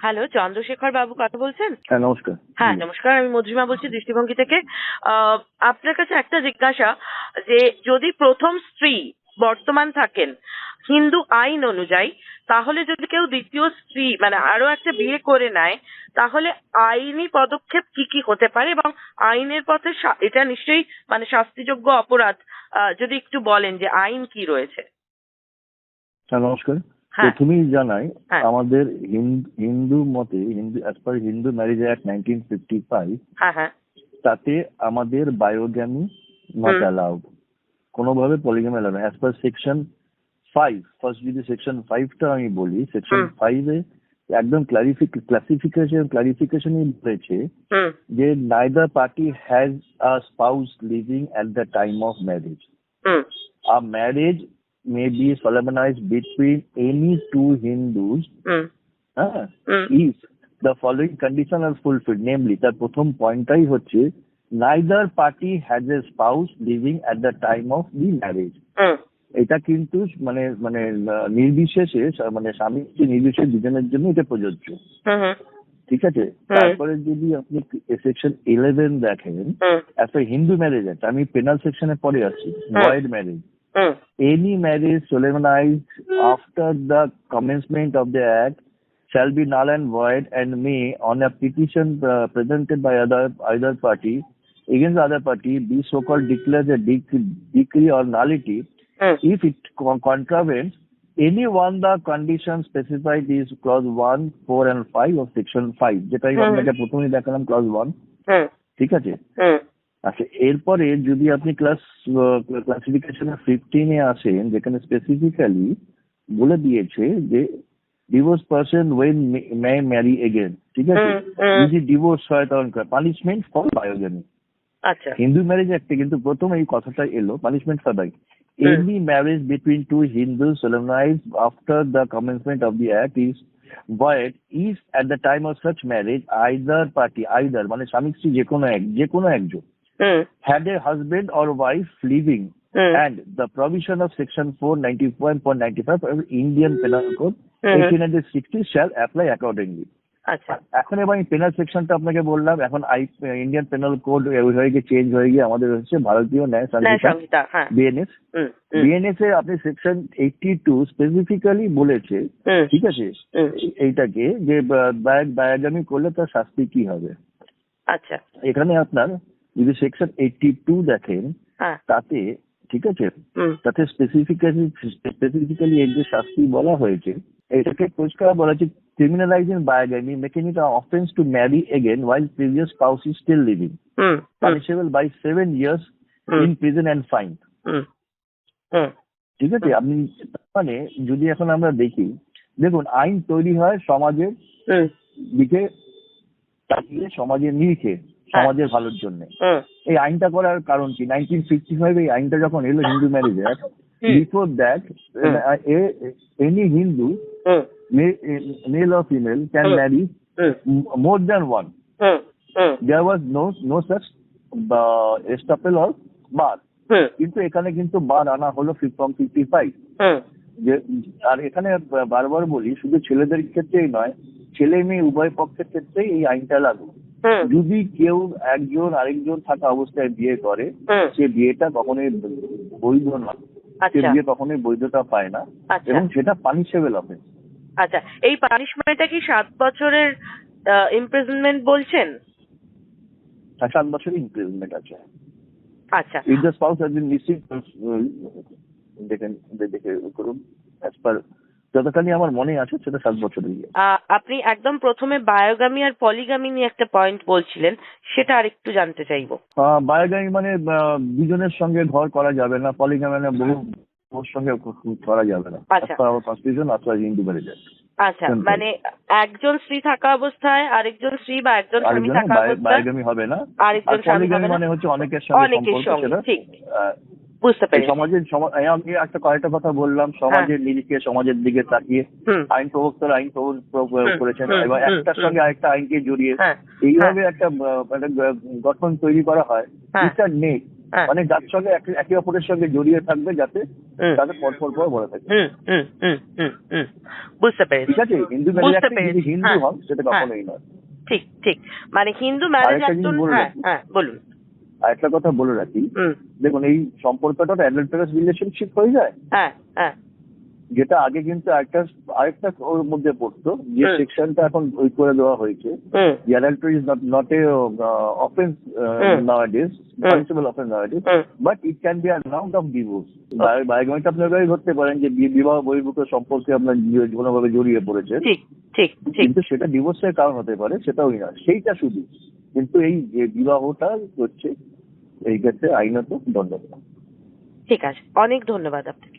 Hello Chandrashekhar বাবু কথা বলছেন? হ্যাঁ নমস্কার। হ্যাঁ নমস্কার আমি মধুরিমা বলছি দৃষ্টিভঙ্গি থেকে। আপনার কাছে একটা জিজ্ঞাসা যে যদি প্রথম স্ত্রী বর্তমান থাকেন হিন্দু আইন অনুযায়ী তাহলে যদি কেউ দ্বিতীয় স্ত্রী মানে আরও একটা বিয়ে করে নেয় তাহলে আইনি পদক্ষেপ কি কি হতে পারে এবং আইনের পথে এটা নিশ্চয়ই মানে শাস্তিযোগ্য অপরাধ যদি একটু বলেন যে আইন কি রয়েছে? হ্যাঁ নমস্কার। প্রথমেই জানাই হ্যাঁ। আমাদের হিন- হিন্দু মতে Hindu as per Hindu marriage act nineteen fifty five হ্যাঁ হ্যাঁ। তাতে আমাদের বায়োগ্যামি নট। অ্যালাউড কোনোভাবে polygamy allowed as per section five first যদি সেকশন ফাইভটা আমি বলি সেকশন। ফাইভে একদম ক্লাসিফিকেশন ক্লারিফিকেশনই বলেছে যে neither party has a spouse living at the time of marriage a marriage may be solemnized between any two Hindus. Hmm uh, hmm if the following condition are fulfilled, namely তার প্রথম পয়েন্টটাই হচ্ছে neither party has a spouse living at the time of the marriage. হুম। এটা কিন্তু মানে মানে নির্বিশেষে মানে স্বামী স্ত্রী নির্বিশেষে দুজনের জন্য এটা প্রযোজ্য। ঠিক আছে? তারপরে যদি আপনি সেকশন ইলেভেন দেখেন অ্যাজ হিন্দু ম্যারেজ অ্যাক্ট আমি পেনাল সেকশনে পরে আছি। Void marriage hmm any marriage solemnized after the commencement of the act shall be null and void and may, on a petition uh, presented by other either party against the other party, be so called declared a dec- decree or nullity hmm if it con- contravenes any one the conditions specified is clause 1, 4 and 5 of section 5 যেটা আমি হুম। আপনাকে প্রথমেই দেখালাম clause 1 হুম ঠিক আছে হুম আচ্ছা এরপরে যদি আপনি ক্লাস ক্লাসিফিকেশন ফিফটিনে আসেন যেখানে স্পেসিফিক্যালি বলে দিয়েছে যে divorce person when may marry again ঠিক আছে। যদি ডিভোর্স হয় তখন পানিশমেন্ট ফর বায়োজেনি আচ্ছা। হিন্দু ম্যারেজ একটা কিন্তু প্রথম এই কথাটা এলো punishment for by any marriage between two Hindu solemnized after the commencement of the act is void if at the time of such marriage either party either মানে স্বামী স্ত্রী যে কোনো এক যে কোনো একজন হুম had a husband or wife living hmm and the provision of section 491.95 of Indian Penal Code hmm. 1860 shall apply accordingly. আচ্ছা। এখন এবার পেনাল সেকশনটা আপনাকে বললাম এখন আই ইন্ডিয়ান পেনাল কোড হয়ে গিয়ে চেঞ্জ হয়ে গিয়ে আমাদের হচ্ছে ভারতীয় ন্যায় সংহিতা হ্যাঁ। বিএনএস বিএনএস এ আপনি সেকশন এইটটি টু স্পেসিফিক্যালি বলেছে ঠিক আছে? এইটাকে যে বায়াগামি করলে তার শাস্তি কি হবে? আচ্ছা। এখানে আপনার যদি সেকশন এইটটি টু দেখেন হ্যাঁ। তাতে ঠিক আছে? তাতে স্পেসিফিক্যালি স্পেসিফিক্যালি এর যে শাস্তি বলা হয়েছে এটাকে পরিষ্কার বলা হয়েছে making it offence to marry again while previous spouse is still living hmm hmm. Punishable by seven years hmm. In prison and fine hmm hmm. ঠিক আছে? আপনি মানে যদি এখন আমরা দেখি দেখুন আইন তৈরি হয় সমাজের দিকে তাকিয়ে সমাজের নিরিখে সমাজের ভালোর জন্য। এই আইনটা করার কারণ কি? নাইনটিন ফিফটি ফাইভ এই আইনটা যখন এলো Hindu marriage act. Before that any Hindu marry hmm. m- more than one. Hmm. Hmm. There was no no such uh, or bar. কিন্তু এখানে কিন্তু বার আনা হলো ফ্রম ফিফটি ফাইভ যে আর এখানে বারবার বলি শুধু ছেলেদের ক্ষেত্রেই নয় ছেলে মেয়ে উভয় পক্ষের ক্ষেত্রেই এই আইনটা লাগু। যদি কেউ একজন আরেকজন থাকা অবস্থায় বিয়ে করে সে বিয়েটা কখনোই বৈধ নয় সে আচ্ছা। বিয়ে কখনোই বৈধতা পায় না আচ্ছা। এবং সেটা পানিশেবল অফেন্স আচ্ছা এই পানিশমেন্টটা কি সাত বছরের ইমপ্রিজনমেন্ট বলছেন? আর সাত বছরের ইমপ্রিজনমেন্ট আছে। আচ্ছা। Been received, uh, they can they দেখে করুন as per যতখানি আমার মনে আছে সেটা সাত বছরের আপনি একদম প্রথমে বায়োগামি আর পলিগামি নিয়ে একটা পয়েন্ট বলছিলেন সেটা আরেকটু জানতে চাইব বায়োগামি মানে দুজনের সঙ্গে ঘর করা যাবে না পলিগামি মানে বহু ওর সঙ্গে করা যাবে না আচ্ছা। কনস্টিটিউশন অথবা হিন্দু ম্যারেজ আচ্ছা মানে একজন স্ত্রী থাকা অবস্থায় আরেকজন স্ত্রী বা একজন স্বামী থাকা অবস্থায় বায়োগামি হবে না আরেকজন স্বামী? মানে হচ্ছে অনেকের সঙ্গে সম্পর্ক সঙ্গে, ঠিক। বুঝতে পেরেছি। সমাজের আমি একটা কয়েকটা কথা বললাম সমাজের নিরিখে সমাজের দিকে তাকিয়ে আইন প্রবক্তারা আইন করেছেন এবার একটার সঙ্গে আরেকটা আইনকে জড়িয়ে হ্যাঁ এইভাবে একটা আহ, একটা গঠন তৈরি করা হয় হ্যাঁ। হ্যাঁ। মানে যার সঙ্গে একে- অপরের সঙ্গে জড়িয়ে থাকবে যাতে তাদের পর পর পর বলা থাকে বুঝতে পেরেছি। ঠিক আছে হিন্দু হিন্দু হ্যাঁ, হন সেটা কখনোই নয়। ঠিক ঠিক। মানে হিন্দু ম্যারেজ একজন হ্যাঁ। হ্যাঁ বলুন। আর একটা কথা বলে রাখি। দেখুন এই সম্পর্কটা অ্যাডাল্টারাস রিলেশনশিপ হয়ে যায়। হ্যাঁ হ্যাঁ। যেটা আগে কিন্তু একটা আরেকটা ওর মধ্যে পড়তো যে। সেকশনটা এখন ওই করে দেওয়া হয়েছে। uh, offense uh, Hmm. nowadays, Hmm. punishable offense nowadays, hmm. but it can be a ground of divorce. বায়োগমিট আপনার গাড়ি ধরতে পারেন যে বি- বিবাহ বহির্ভূত সম্পর্কে আপনার কোনোভাবে জড়িয়ে পড়েছে। কিন্তু সেটা ডিভোর্সের কারণ হতে পারে সেটাও না। সেইটা শুধু। কিন্তু এই যে বিবাহটা হচ্ছে এই ক্ষেত্রে আইনত দণ্ডনীয়। ঠিক আছে অনেক ধন্যবাদ আপনাকে।